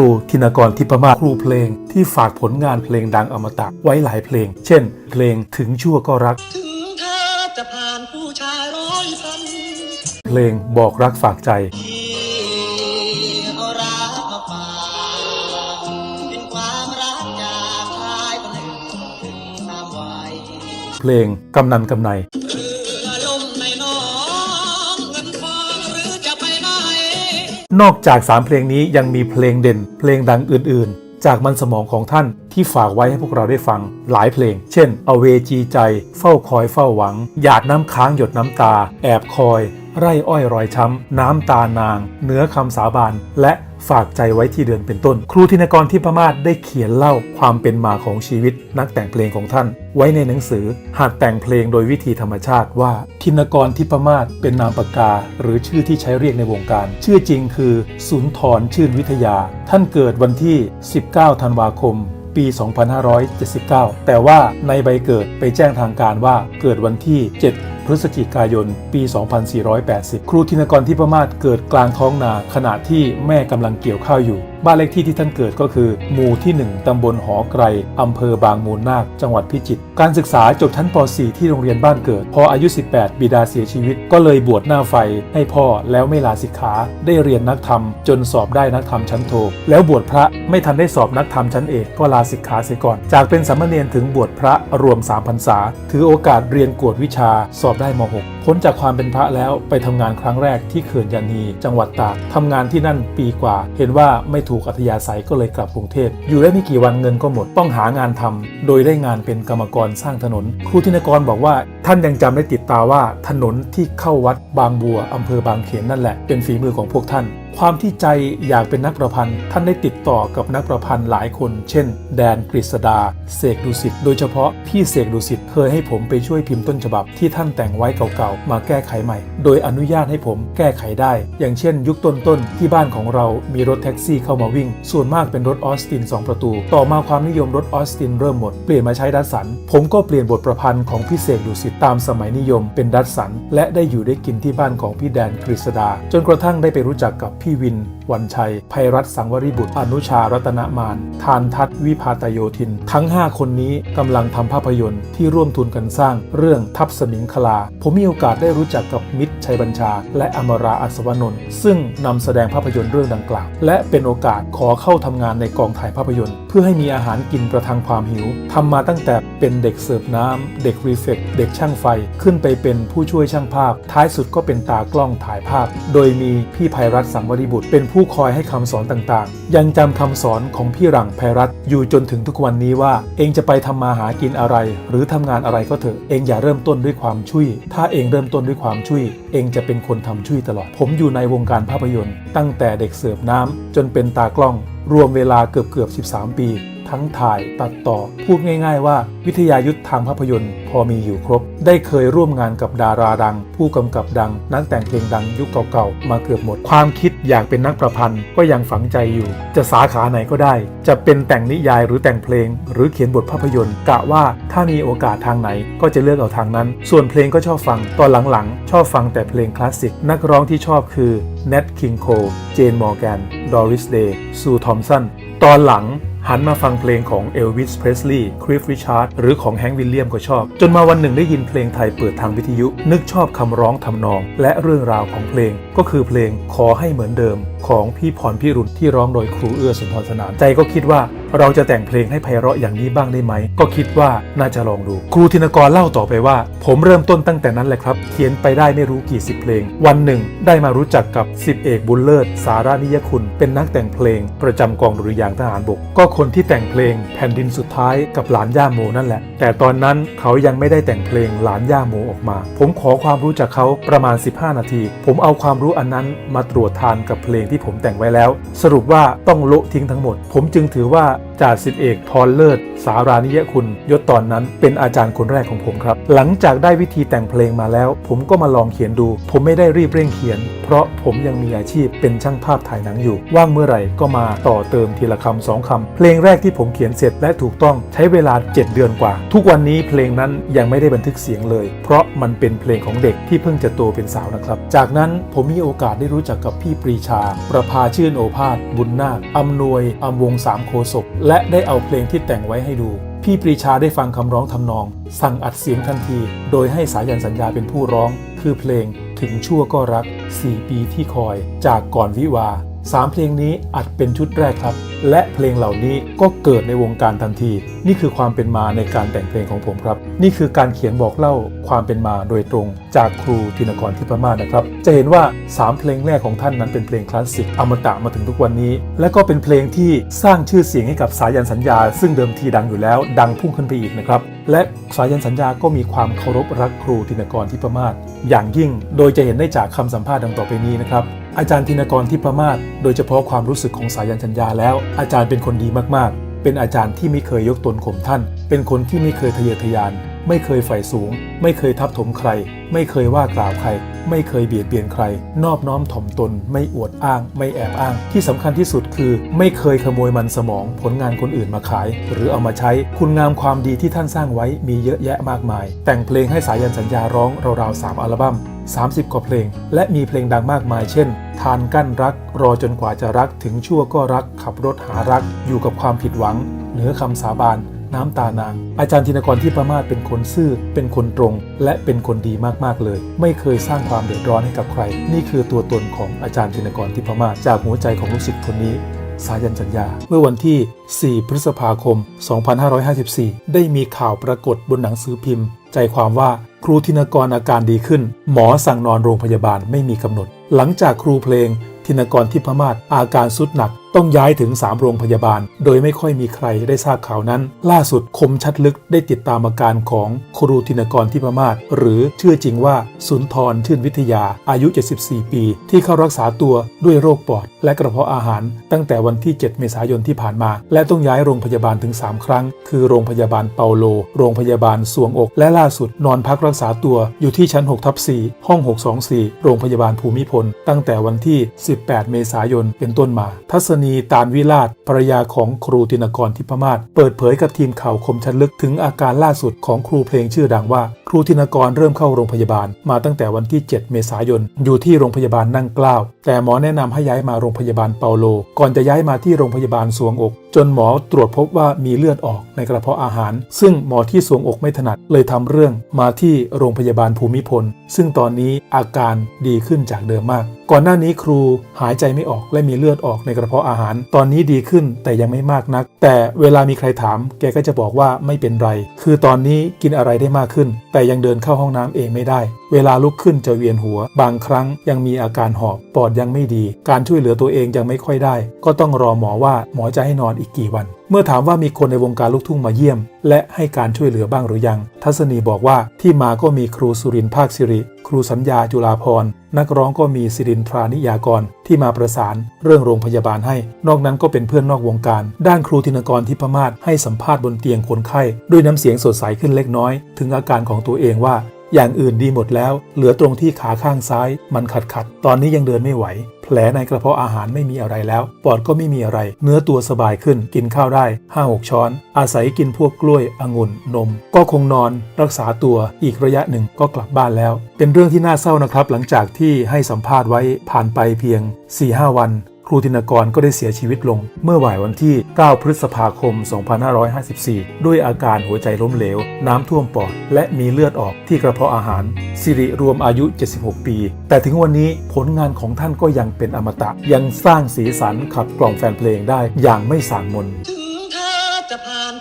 รูธินกรทิพมาศครูเพลง ที่ฝากผลงานเพลงดังอมตะไว้หลายเพลง เช่น เพลงถึงชั่วก็รัก ถึงเธอจะผ่านผู้ชายร้อยพันเพลงบอกรักฝากใจที่เอารักมาฝากเป็นความรักจากชายคนหนึ่งถึงตามวัยเพลงกำนันกำไน นอกจาก 3 เพลงนี้ยังมีเพลงเด่น เพลงดังอื่น ๆ จากมันสมองของท่านที่ฝากไว้ให้พวกเราได้ฟังหลายเพลง เช่น เอาเวจีใจ เฝ้าคอยเฝ้าหวัง หยาดน้ำค้างหยดน้ำตา แอบคอย ไร่อ้อยรอยช้ำ น้ำตานาง เนื้อคำสาบานและ ฝากใจไว้ที่เดือนเป็นต้น ครูธินกรที่พมาศได้เขียนเล่าความเป็นมาของชีวิตนักแต่งเพลงของท่าน ไว้ในหนังสือหัดแต่งเพลงโดยวิธีธรรมชาติว่าธินกรทิพมาศเป็นนามปากกา หรือชื่อที่ใช้เรียกในวงการ ชื่อจริงคือสุนทรชื่นวิทยา ท่านเกิดวันที่ 19 ธันวาคมปี 2579 แต่ว่าในใบเกิดไปแจ้งทางการว่าเกิดวันที่ 7 พฤศจิกายน ปี 2480 ครูธินกรที่พมาทเกิดกลางท้องนาขณะที่แม่กำลังเกี่ยวข้าวอยู่บ้านเลขที่ที่ท่านเกิดก็คือ หมู่ที่ 1ตำบลหอไกรอำเภอบางมูลนาค จังหวัดพิจิตร การศึกษาจบชั้นป .4 ที่โรงเรียนบ้านเกิด พออายุ 18 บิดาเสียชีวิต ก็เลยบวชหน้าไฟให้พ่อแล้วไม่ลาสิกขา ได้เรียนนักธรรม จนสอบได้นักธรรมชั้นโท แล้วบวชพระไม่ทันได้สอบนักธรรมชั้นเอกก็ลาสิกขาเสียก่อน จากเป็นสามเณรถึงบวชพระรวม3พรรษา ถือโอกาสเรียนกวดวิชาสอบได้ม .6 พ้นจากความเป็นพระแล้วไปทำงานครั้งแรกที่เขื่อนยานี จังหวัดตากทำงานที่นั่นปีกว่า เห็นว่าไม่ถูกอัธยาศัยก็เลยกลับกรุงเทพอยู่ได้ไม่กี่วันเงินก็หมดต้องหางานทำโดยได้งานเป็นกรรมกรสร้างถนน ครูธินกรบอกว่าท่านยังจำได้ติดตาว่าถนนที่เข้าวัดบางบัวอำเภอบางเขนนั่นแหละเป็นฝีมือของพวกท่านความที่ใจอยากเป็นนักประพันธ์ ท่านได้ติดต่อกับนักประพันธ์หลายคน เช่น แดนกฤษดา เสกดุสิต โดยเฉพาะพี่เสกดุสิตเคยให้ผมไปช่วยพิมพ์ต้นฉบับที่ท่านแต่งไว้เก่าๆ มาแก้ไขใหม่ โดยอนุญาตให้ผมแก้ไขได้ อย่างเช่น ยุคต้นๆ ที่บ้านของเรามีรถแท็กซี่เข้ามาวิ่ง ส่วนมากเป็นรถออสติน 2 ประตู ต่อมาความนิยมรถออสตินเริ่มหมด เปลี่ยนมาใช้ดัสสัน ผมก็เปลี่ยนบทประพันธ์ของพี่เสกดุสิตตามสมัยนิยมเป็นดัสสัน และได้อยู่ได้กินที่บ้านของพี่แดนกฤษดา จนกระทั่งได้ไปรู้จักกับพี่วิน วันชัย ภัยรัตสังวริบุตร อนุชารัตนมาน ทานทัศวิพาตโยธิน ทั้ง 5 คนนี้กำลังทำภาพยนตร์ที่ร่วมทุนกันสร้างเรื่องทับสมิงคลา ผมมีโอกาสได้รู้จักกับมิตร ชัยบัญชา และอมราอัศวนนท์ซึ่งนำแสดงภาพยนตร์เรื่องดังกล่าว และเป็นโอกาสขอเข้าทำงานในกองถ่ายภาพยนตร์ เพื่อให้มีอาหารกินประทังความหิวทำมาตั้งแต่เป็นเด็กเสิร์ฟน้ำเด็กรีเฟกเด็กช่างไฟ ขึ้นไปเป็นผู้ช่วยช่างภาพ ท้ายสุดก็เป็นตากล้องถ่ายภาพ โดยมีพี่ภัยรัตสังวริบุตร เป็นผู้คอยให้คำสอนต่างๆ ยังจำคำสอนของพี่หลังภัยรัตอยู่จนถึงทุกวันนี้ว่า เองจะไปทำมาหากินอะไร หรือทำงานอะไรก็เถอะเองอย่าเริ่มต้นด้วยความช่วย ถ้าเองเริ่มต้นด้วยความช่วยเองจะเป็นคนทำช่วยตลอด ผมอยู่ในวงการภาพยนตร์ ตั้งแต่เด็กเสิร์ฟน้ำจนเป็นตากล้อง รวมเวลาเกือบเกือบ 13 ปี ทั้งถ่ายตัดต่อ พูดง่าย ๆ ว่า วิทยายุทธทางภาพยนตร์ พอมีอยู่ครบ ได้เคยร่วมงานกับดาราดัง ผู้กำกับดัง นักแต่งเพลงดังยุคเก่าๆ มาเกือบหมด ความคิดอยากเป็นนักประพันธ์ก็ยังฝังใจอยู่ จะสาขาไหนก็ได้ จะเป็นแต่งนิยายหรือแต่งเพลง หรือเขียนบทภาพยนตร์กะว่าถ้ามีโอกาสทางไหน ก็จะเลือกเอาทางนั้น ส่วนเพลงก็ชอบฟังตอนหลังๆ ชอบฟังแต่เพลงคลาสสิกนักร้องที่ชอบคือ Nat King Cole เจนมอร์แกน ดอริสเดย์ ซูทอมสัน ตอนหลัง หันมาฟังเพลงของเอลวิส เพรสลีย์ คริฟริชาร์ด หรือของแฮงค์วิลเลียมก็ชอบ จนมาวันหนึ่งได้ยินเพลงไทยเปิดทางวิทยุ นึกชอบคำร้องทำนอง และเรื่องราวของเพลง ก็คือเพลงขอให้เหมือนเดิม ของพี่พรพิรุณที่ร้องโดยครูเอื้อสุนทรสนานใจก็คิดว่า เราจะแต่งเพลงให้ไพเราะอย่างนี้บ้างได้ไหม ก็คิดว่าน่าจะลองดู ครูธินกรเล่าต่อไปว่า ผมเริ่มต้นตั้งแต่นั้นแหละครับ เขียนไปได้ไม่รู้กี่สิบเพลง วันหนึ่ง ได้มารู้จักกับสิบเอกบุญเลิศ สารานิยคุณ เป็นนักแต่งเพลง ประจำกองดุริยางทหารบก ก็คนที่แต่งเพลงแผ่นดินสุดท้ายกับหลานย่าโมนั่นแหละ แต่ตอนนั้นเขายังไม่ได้แต่งเพลงหลานย่าโมออกมา ผมขอความรู้จากเขาประมาณ 15 นาที ผมเอาความรู้อันนั้นมาตรวจทานกับเพลงที่ผมแต่งไว้แล้ว สรุปว่าต้องโละทิ้งทั้งหมด ผมจึงถือว่า up. จ่าสิบเอกพรเลิศ สารานิยคุณยศตอนนั้นเป็นอาจารย์คนแรกของผมครับ หลังจากได้วิธีแต่งเพลงมาแล้ว ผมก็มาลองเขียนดู ผมไม่ได้รีบเร่งเขียน เพราะผมยังมีอาชีพเป็นช่างภาพถ่ายหนังอยู่ ว่างเมื่อไหร่ก็มาต่อเติมทีละคำสองคำเพลงแรกที่ผมเขียนเสร็จและถูกต้องใช้เวลา 7 เดือนกว่า ทุกวันนี้เพลงนั้นยังไม่ได้บันทึกเสียงเลย เพราะมันเป็นเพลงของเด็กที่เพิ่งจะโตเป็นสาวนะครับ จากนั้นผมมีโอกาสได้รู้จักกับพี่ปรีชา ประภาชื่นโอภาสบุญนาคอำนวยอำวงสามโคศกและได้เอาเพลงที่แต่งไว้ให้ดู พี่ปรีชาได้ฟังคำร้องทำนอง สั่งอัดเสียงทันที โดยให้สายันสัญญาเป็นผู้ร้อง คือเพลงถึงชั่วก็รัก 4 ปีที่คอย จากก่อนวิวา ห์สามเพลงนี้อัดเป็นชุดแรกครับ และเพลงเหล่านี้ก็เกิดในวงการทันที นี่คือความเป็นมาในการแต่งเพลงของผมครับ นี่คือการเขียนบอกเล่าความเป็นมาโดยตรงจากครูธินกรทิพมาศนะครับ จะเห็นว่า 3 เพลงแรกของท่านนั้นเป็นเพลงคลาสสิกอมตะมาถึงทุกวันนี้ และก็เป็นเพลงที่สร้างชื่อเสียงให้กับสายันสัญญา ซึ่งเดิมทีดังอยู่แล้ว ดังพุ่งขึ้นไปอีกนะครับและสายันสัญญาก็มีความเคารพรักครูธินกรทิพมาศอย่างยิ่ง โดยจะเห็นได้จากคำสัมภาษณ์ดังต่อไปนี้นะครับ อาจารย์ธินกรทิพมาศโดยเฉพาะความรู้สึกของสายันชัญญาแล้ว อาจารย์เป็นคนดีมากๆ เป็นอาจารย์ที่ไม่เคยยกตนข่มท่าน เป็นคนที่ไม่เคยทะเยอทะยาน ไม่เคยใฝ่สูง ไม่เคยทับถมใคร ไม่เคยว่ากล่าวใคร ไม่เคยเบียดเบียนใคร นอบน้อมถ่อมตน ไม่อวดอ้าง ไม่แอบอ้าง ที่สำคัญที่สุดคือ ไม่เคยขโมยมันสมอง ผลงานคนอื่นมาขาย หรือเอามาใช้ คุณงามความดีที่ท่านสร้างไว้มีเยอะแยะมากมาย แต่งเพลงให้สายันสัญญาร้องราวๆ3อัลบั้ม30 กว่าเพลง และมีเพลงดังมากมายเช่น ทานกั้นรัก รอจนกว่าจะรัก ถึงชั่วก็รัก ขับรถหารัก อยู่กับความผิดหวัง เหนือคำสาบาน น้ำตานาง อาจารย์ธินกรที่ประมาศเป็นคนซื่อ เป็นคนตรง และเป็นคนดีมากๆเลย ไม่เคยสร้างความเดือดร้อนให้กับใคร นี่คือตัวตนของอาจารย์ธินกรที่ประมาศจากหัวใจของลูกศิษย์คนนี้สายันสัญญา เมื่อวันที่ 4 พฤษภาคม 2554 ได้มีข่าวปรากฏบนหนังสือพิมพ์ ใจความว่าครูธินกรอาการดีขึ้น หมอสั่งนอนโรงพยาบาลไม่มีกำหนด หลังจากครูเพลงธินกรทิพมาศอาการสุดหนักต้องย้ายถึง 3 โรงพยาบาล โดยไม่ค่อยมีใครได้ทราบข่าวนั้น ล่าสุดคมชัดลึกได้ติดตามอาการของครูธินกรทิพมาศหรือชื่อจริงว่าสุนทรชื่นวิทยาอายุ 74 ปี ที่เข้ารักษาตัวด้วยโรคปอด และกระเพาะอาหาร ตั้งแต่วันที่ 7 เมษายนที่ผ่านมา และต้องย้ายโรงพยาบาลถึง 3 ครั้ง คือโรงพยาบาลเปาโล โรงพยาบาลสวงอก และล่าสุดนอนพักรักษาตัวอยู่ที่ชั้น6ทับ4ห้อง 624 โรงพยาบาลภูมิพล ตั้งแต่วันที่ 18 เมษายนเป็นต้นมา ทัศนีตานวิลาศภรยาของครูตินกรทิพมาศเปิดเผยกับทีมข่าวคมชันลึกถึงอาการล่าสุดของครูเพลงชื่อดังว่า ครูตินกรเริ่มเข้าโรงพยาบาล มาตั้งแต่วันที่ 7 เมษายน อยู่ที่โรงพยาบาลนั่งกล้าว แต่หมอแนะนำให้ย้ายมาโรงพยาบาลเปาโล ก่อนจะย้ายมาที่โรงพยาบาลสวงอกจนหมอตรวจพบว่ามีเลือดออกในกระเพาะอาหาร ซึ่งหมอที่สวงอกไม่ถนัดเลยทำเรื่องมาที่โรงพยาบาลภูมิพล ซึ่งตอนนี้อาการดีขึ้นจากเดิมมาก ก่อนหน้านี้ครูหายใจไม่ออกและมีเลือดออกในกระเพาะอาหาร ตอนนี้ดีขึ้นแต่ยังไม่มากนัก แต่เวลามีใครถาม แกก็จะบอกว่าไม่เป็นไร คือตอนนี้กินอะไรได้มากขึ้น แต่ยังเดินเข้าห้องน้ำเองไม่ได้ เวลาลุกขึ้นจะเวียนหัว บางครั้งยังมีอาการหอบปอดยังไม่ดี การช่วยเหลือตัวเองยังไม่ค่อยได้ ก็ต้องรอหมอว่าหมอจะให้นอนอีกกี่วัน เมื่อถามว่ามีคนในวงการลูกทุ่งมาเยี่ยม และให้การช่วยเหลือบ้างหรือยัง ทัศนีบอกว่าที่มาก็มีครูสุรินทร์ภาคสิริ ครูสัญญาจุฬาพรนักร้องก็มีสิรินทรานิยากร ที่มาประสานเรื่องโรงพยาบาลให้ นอกนั้นก็เป็นเพื่อนนอกวงการ ด้านครูธินกรทิพมาศให้สัมภาษณ์บนเตียงคนไข้ ด้วยน้ำเสียงสดใสขึ้นเล็กน้อย ถึงอาการของตัวเองว่า อย่างอื่นดีหมดแล้ว เหลือตรงที่ขาข้างซ้าย มันขัดขัด ตอนนี้ยังเดินไม่ไหว แผลในกระเพาะอาหารไม่มีอะไรแล้ว ปอดก็ไม่มีอะไร เนื้อตัวสบายขึ้น กินข้าวได้ 5-6 ช้อน อาศัยกินพวกกล้วย องุ่น นม ก็คงนอน รักษาตัว อีกระยะหนึ่งก็กลับบ้านแล้ว เป็นเรื่องที่น่าเศร้านะครับ หลังจากที่ให้สัมภาษณ์ไว้ผ่านไปเพียง4-5วันครูธินกรก็ได้เสียชีวิตลง เมื่อบ่ายวันที่ 9 พฤษภาคม 2554 ด้วยอาการหัวใจล้มเหลว น้ำท่วมปอด และมีเลือดออกที่กระเพาะอาหาร สิริรวมอายุ 76 ปี แต่ถึงวันนี้ผลงานของท่านก็ยังเป็นอมตะ ยังสร้างสีสันขับกล่อมแฟนเพลงได้อย่างไม่สางมนถึงเธอจะผ่าน